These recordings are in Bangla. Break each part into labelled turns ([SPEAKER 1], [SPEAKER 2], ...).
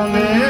[SPEAKER 1] Amen.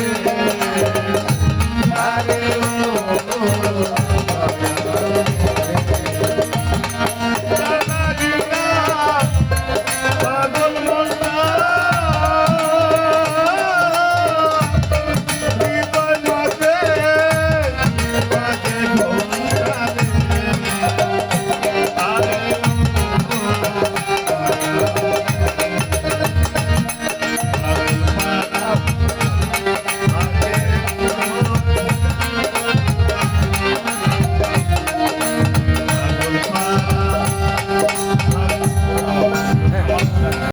[SPEAKER 1] 네.